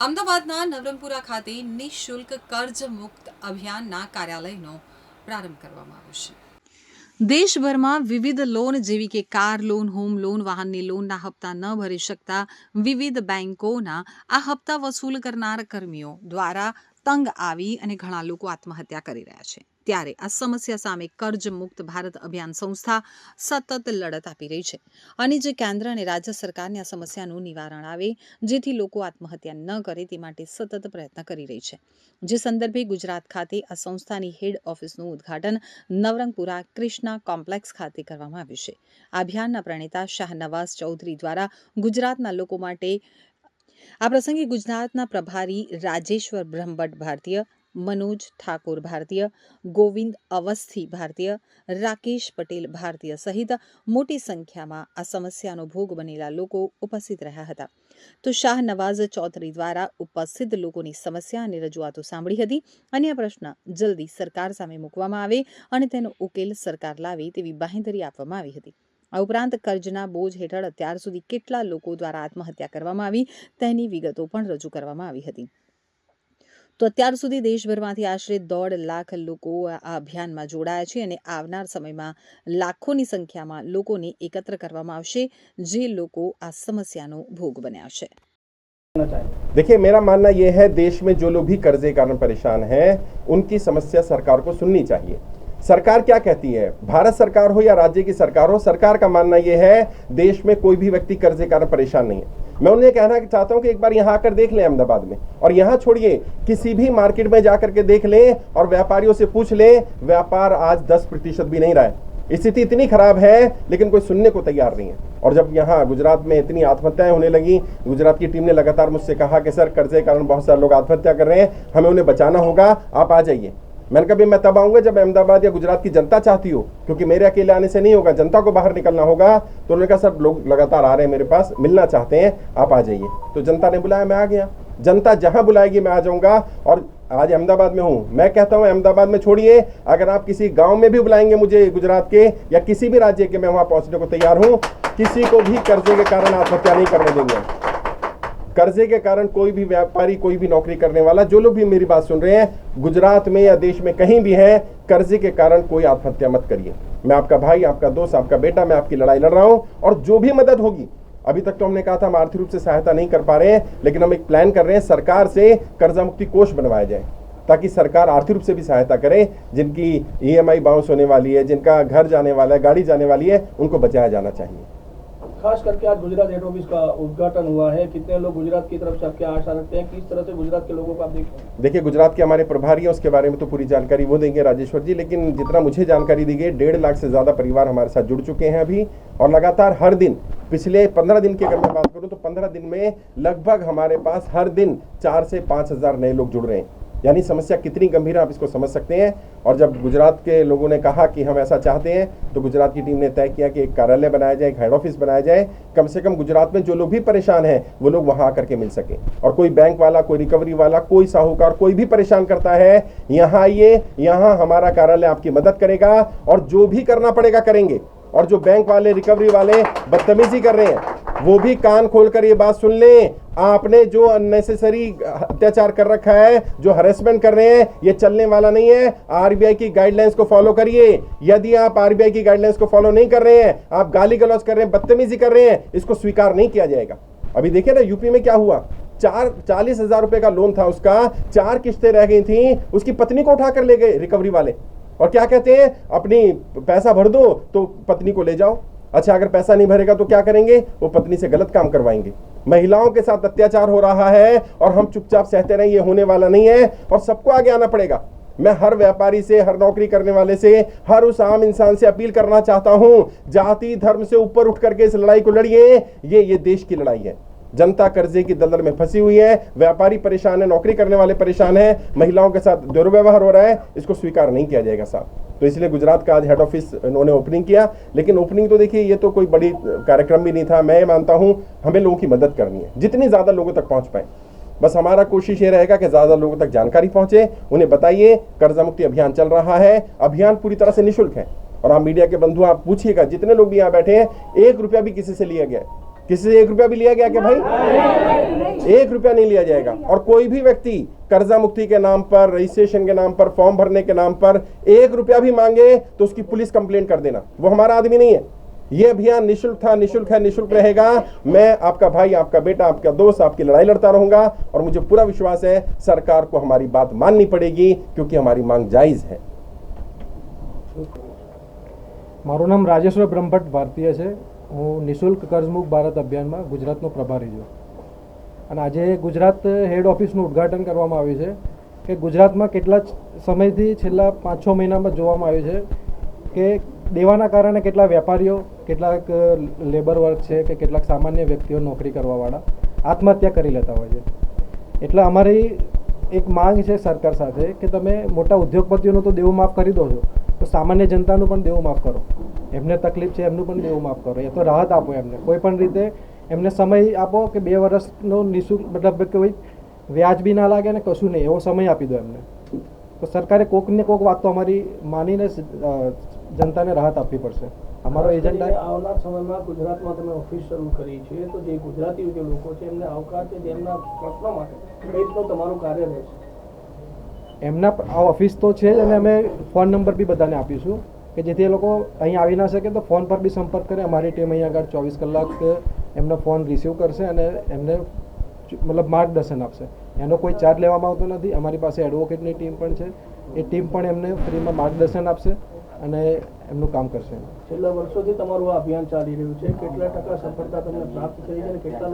અમદાવાદના નવરંગપુરા ખાતે નિઃશુલ્ક કર્જ મુક્ત અભિયાનના કાર્યાલયનો પ્રારંભ કરવામાં આવ્યો છે. દેશભરમાં વિવિધ લોન જેવી કે કાર લોન, હોમ લોન, વાહનની લોનના હપ્તા ન ભરી શકતા વિવિધ બેન્કોના આ હપ્તા વસૂલ કરનાર કર્મીઓ દ્વારા તંગ આવી અને ઘણા લોકો આત્મહત્યા કરી રહ્યા છે. ત્યારે આ સમસ્યા સામે કર્જ મુક્ત ભારત અભિયાન સંસ્થા સતત લડત આપી રહી છે. અને જે કેન્દ્ર અને રાજ્ય સરકારની આ સમસ્યાનું નિવારણ આવે, જેથી લોકો આત્મહત્યા ન કરે તે માટે સતત પ્રયત્ન કરી રહી છે. જે સંદર્ભે ગુજરાત ખાતે આ સંસ્થાની હેડ ઓફિસનું ઉદ્ઘાટન નવરંગપુરા ક્રિષ્ના કોમ્પ્લેક્સ ખાતે કરવામાં આવ્યું છે. આ અભિયાનના પ્રણેતા શાહનવાઝ ચૌધરી દ્વારા ગુજરાતના લોકો માટે આ પ્રસંગે ગુજરાતના પ્રભારી રાજેશ્વર બ્રહ્મભટ્ટ ભારતીય મનોજ ઠાકોર ભારતીય, ગોવિંદ અવસ્થી ભારતીય, રાકેશ પટેલ ભારતીય સહિત મોટી સંખ્યામાં આ સમસ્યાનો ભોગ બનેલા લોકો ઉપસ્થિત રહ્યા હતા. તો શાહ નવાઝ ચૌધરી દ્વારા ઉપસ્થિત લોકોની સમસ્યા અને રજૂઆતો સાંભળી હતી અને આ પ્રશ્ન જલ્દી સરકાર સામે મૂકવામાં આવે અને તેનો ઉકેલ સરકાર લાવે તેવી બાંહેધરી આપવામાં આવી હતી. આ ઉપરાંત કર્જના બોજ હેઠળ અત્યાર સુધી કેટલા લોકો દ્વારા આત્મહત્યા કરવામાં આવી તેની વિગતો પણ રજૂ કરવામાં આવી હતી. તો અત્યાર સુધી દેશભરમાંથી આશરે દોઢ લાખ લોકો આ અભિયાનમાં જોડાયા છે અને આવનાર સમયમાં લાખોની સંખ્યામાં લોકોને એકત્ર કરવામાં આવશે જે લોકો આ સમસ્યાનો ભોગ બન્યા છે देखिए मेरा मानना यह है देश में जो लोग भी कर्जे के कारण परेशान हैं उनकी समस्या सरकार को सुननी चाहिए सरकार क्या कहती है? भारत सरकार हो या राज्य की सरकार हो, सरकार का मानना यह है, देश में कोई भी व्यक्ति कर्जे कारण परेशान नहीं है। मैं उन्हें कहना चाहता हूँ कि एक बार यहाँ आकर देख लें अहमदाबाद में, और यहाँ छोड़िए, किसी भी मार्केट में जाकर के देख लें और व्यापारियों से पूछ लें, व्यापार आज दस प्रतिशत भी नहीं रहा है। स्थिति इतनी खराब है, लेकिन कोई सुनने को तैयार नहीं है। और जब यहाँ गुजरात में इतनी आत्महत्याएँ होने लगी, गुजरात की टीम ने लगातार मुझसे कहा कि, सर, कर्जे के कारण बहुत सारे लोग आत्महत्या कर रहे हैं, हमें उन्हें बचाना होगा, आप आ जाइए। मैंने कहा मैं तब आऊँगा जब अहमदाबाद या गुजरात की जनता चाहती हो, क्योंकि मेरे अकेले आने से नहीं होगा, जनता को बाहर निकलना होगा। तो उन्होंने कहा सब लोग लगातार आ रहे हैं मेरे पास, मिलना चाहते हैं, आप आ जाइए। तो जनता ने बुलाया, मैं आ गया। जनता जहाँ बुलाएगी, मैं आ जाऊँगा और आज अहमदाबाद में हूँ। मैं कहता हूँ, अहमदाबाद में छोड़िए, अगर आप किसी गाँव में भी बुलाएँगे मुझे गुजरात के या किसी भी राज्य के, मैं वहाँ पहुँचने को तैयार हूँ। किसी को भी कर्जे के कारण आत्महत्या नहीं करने देंगे। कर्जे के कारण कोई भी व्यापारी, कोई भी नौकरी करने वाला, जो लोग भी मेरी बात सुन रहे हैं, गुजरात में या देश में कहीं भी है, कर्जे के कारण कोई आत्महत्या मत करिए। मैं आपका भाई, आपका दोस्त, आपका बेटा, मैं आपकी लड़ाई लड़ रहा हूँ और जो भी मदद होगी, अभी तक तो हमने कहा था हम आर्थिक रूप से सहायता नहीं कर पा रहे हैं, लेकिन हम एक प्लान कर रहे हैं, सरकार से कर्जा मुक्ति कोष बनवाया जाए, ताकि सरकार आर्थिक रूप से भी सहायता करे, जिनकी ईएमआई बाउंस होने वाली है, जिनका घर जाने वाला है, गाड़ी जाने वाली है, उनको बचाया जाना चाहिए। खास करके आज गुजरात हेड ऑफ़िस का उद्घाटन हुआ है। कितने लोग गुजरात की तरफ़ से आपके आशा रखते हैं? किस तरह से गुजरात के लोगों को आप देखते हैं? देखिए, गुजरात के हमारे प्रभारी हैं, उसके बारे में तो पूरी जानकारी वो देंगे राजेश्वर जी, लेकिन जितना मुझे जानकारी दी गई, डेढ़ लाख से ज़्यादा परिवार हमारे साथ जुड़ चुके हैं अभी, और लगातार हर दिन, पिछले पंद्रह दिन की अगर मैं बात करूँ तो पंद्रह दिन में लगभग हमारे पास हर दिन चार से पाँच हज़ार नए लोग जुड़ रहे हैं। यानी समस्या कितनी गंभीर है, आप इसको समझ सकते हैं। और जब गुजरात के लोगों ने कहा कि हम ऐसा चाहते हैं तो गुजरात की टीम ने तय किया कि एक कार्यालय बनाया जाए, एक हेड ऑफ़िस बनाया जाए। कम से कम गुजरात में जो लोग भी परेशान हैं, वो लोग वहाँ आकर के मिल सके। और कोई बैंक वाला, कोई रिकवरी वाला, कोई साहूकार, कोई भी परेशान करता है, यहाँ आइए, यहाँ हमारा कार्यालय आपकी मदद करेगा, और जो भी करना पड़ेगा करेंगे। और जो बैंक वाले रिकवरी वाले बदतमीजी कर रहे हैं, वो भी कान खोल कर ये बात सुन लें। आपने जो अननेसेसरी अत्याचार कर रखा है, जो हरेसमेंट कर रहे हैं, ये चलने वाला नहीं है। आरबीआई की गाइडलाइंस को फॉलो करिए। यदि आप आरबीआई की गाइडलाइंस को फॉलो नहीं कर रहे हैं, आप गाली गलौज कर रहे हैं, बदतमीजी कर रहे हैं, इसको स्वीकार नहीं किया जाएगा। अभी देखिए ना यूपी में क्या हुआ? चार, चालीस हज़ार रुपए का लोन था उसका, चार किस्तें रह गई थी, उसकी पत्नी को उठाकर ले गए रिकवरी वाले। और क्या कहते हैं? अपनी पैसा भर दो तो पत्नी को ले जाओ। अच्छा अगर पैसा नहीं भरेगा तो क्या करेंगे? वो पत्नी से गलत काम करवाएँगे। महिलाओं के साथ अत्याचार हो रहा है और हम चुपचाप सहते रहे, ये होने वाला नहीं है और सबको आगे आना पड़ेगा। मैं हर व्यापारी से, हर नौकरी करने वाले से, हर उस आम इंसान से अपील करना चाहता हूँ, जाति, धर्म से ऊपर उठ करके इस लड़ाई को लड़िए। ये ये देश की लड़ाई है। जनता कर्जे की दलदल में फंसी हुई है, व्यापारी परेशान है, नौकरी करने वाले परेशान है, महिलाओं के साथ दुर्व्यवहार हो रहा है, इसको स्वीकार नहीं किया जाएगा साहब। तो इसलिए गुजरात का आज हेड ऑफ़िस उन्होंने ओपनिंग किया, लेकिन ओपनिंग तो देखिए, ये तो कोई बड़ी कार्यक्रम भी नहीं था। मैं मानता हूँ, हमें लोगों की मदद करनी है, जितनी ज़्यादा लोगों तक पहुँच पाए। बस हमारा कोशिश ये रहेगा कि ज़्यादा लोगों तक जानकारी पहुँचे। उन्हें बताइए, कर्जा मुक्ति अभियान चल रहा है, अभियान पूरी तरह से निःशुल्क है। और आप मीडिया के बंधु, आप पूछिएगा, जितने लोग भी यहाँ बैठे हैं, एक रुपया भी किसी से लिया गया है। किसी से एक रुपया भी लिया गया क्या भाई एक रुपया नहीं लिया जाएगा और कोई भी व्यक्ति कर्जा मुक्ति के नाम पर रजिस्ट्रेशन के नाम पर फॉर्म भरने के नाम पर एक रुपया भी मांगे तो उसकी पुलिस कंप्लेंट कर देना वो हमारा आदमी नहीं है ये अभियान निशुल्क था निशुल्क है निशुल्क रहेगा मैं आपका भाई आपका बेटा आपका दोस्त आपकी लड़ाई लड़ता रहूंगा और मुझे पूरा विश्वास है सरकार को हमारी बात माननी पड़ेगी क्योंकि हमारी मांग जायज है મારું નામ રાજેશ્વર બ્રહ્મભટ્ટ ભારતીય છે હું નિઃશુલ્ક કર્જમુક્ત ભારત અભિયાનમાં ગુજરાતનો પ્રભારી છું. અને આજે ગુજરાત હેડ ઓફિસનું ઉદ્ઘાટન કરવામાં આવ્યું છે કે ગુજરાતમાં કેટલા સમયથી છેલ્લા પાંચ છ મહિનામાં જોવામાં આવ્યું છે કે દેવાના કારણે કેટલા વેપારીઓ, કેટલાક લેબર વર્ક છે કે કેટલાક સામાન્ય વ્યક્તિઓ નોકરી કરવાવાળા આત્મહત્યા કરી લેતા હોય છે. એટલે અમારી એક માંગ છે સરકાર સાથે કે તમે મોટા ઉદ્યોગપતિઓનું તો દેવું માફ કરી દો છો, તો સામાન્ય જનતાનું પણ દેવું માફ કરો. એમને તકલીફ છે એમનું પણ દેવું માફ કરો. એ તો રાહત આપો એમને. કોઈ પણ રીતે એમને સમય આપો કે બે વર્ષનો નિઃશુલ્ક મતલબ કે કોઈ વ્યાજ બી ના લાગે ને કશું નહીં એવો સમય આપી દો એમને. તો સરકારે કોકને કોક વાત તો અમારી માનીને જનતાને રાહત આપવી પડશે. અમારો એજન્ડા આવનાર સમયમાં ગુજરાતમાં તમે ઓફિસ શરૂ કરી છે તો જે ગુજરાતી જે લોકો છે એમને આવકાર છે જેમના પ્રશ્નો માટે કઈ રીતનું તમારું કાર્ય રહેશે. એમના આ ઓફિસ તો છે જ અને અમે ફોન નંબર બી બધાને આપીશું. કે જેથી એ લોકો અહીં આવી ના શકે તો ફોન પર બી સંપર્ક કરે. અમારી ટીમ અહીં આગળ ચોવીસ કલાક એમનો ફોન રિસીવ કરશે અને એમને મતલબ માર્ગદર્શન આપશે. એનો કોઈ ચાર્જ લેવામાં આવતો નથી. અમારી પાસે એડવોકેટની ટીમ પણ છે. એ ટીમ પણ એમને ફ્રીમાં માર્ગદર્શન આપશે અને એમનું કામ કરશે. છેલ્લા વર્ષોથી તમારું આ અભિયાન ચાલી રહ્યું છે. કેટલા ટકા સફળતા તમને પ્રાપ્ત થઈ છે કેટલા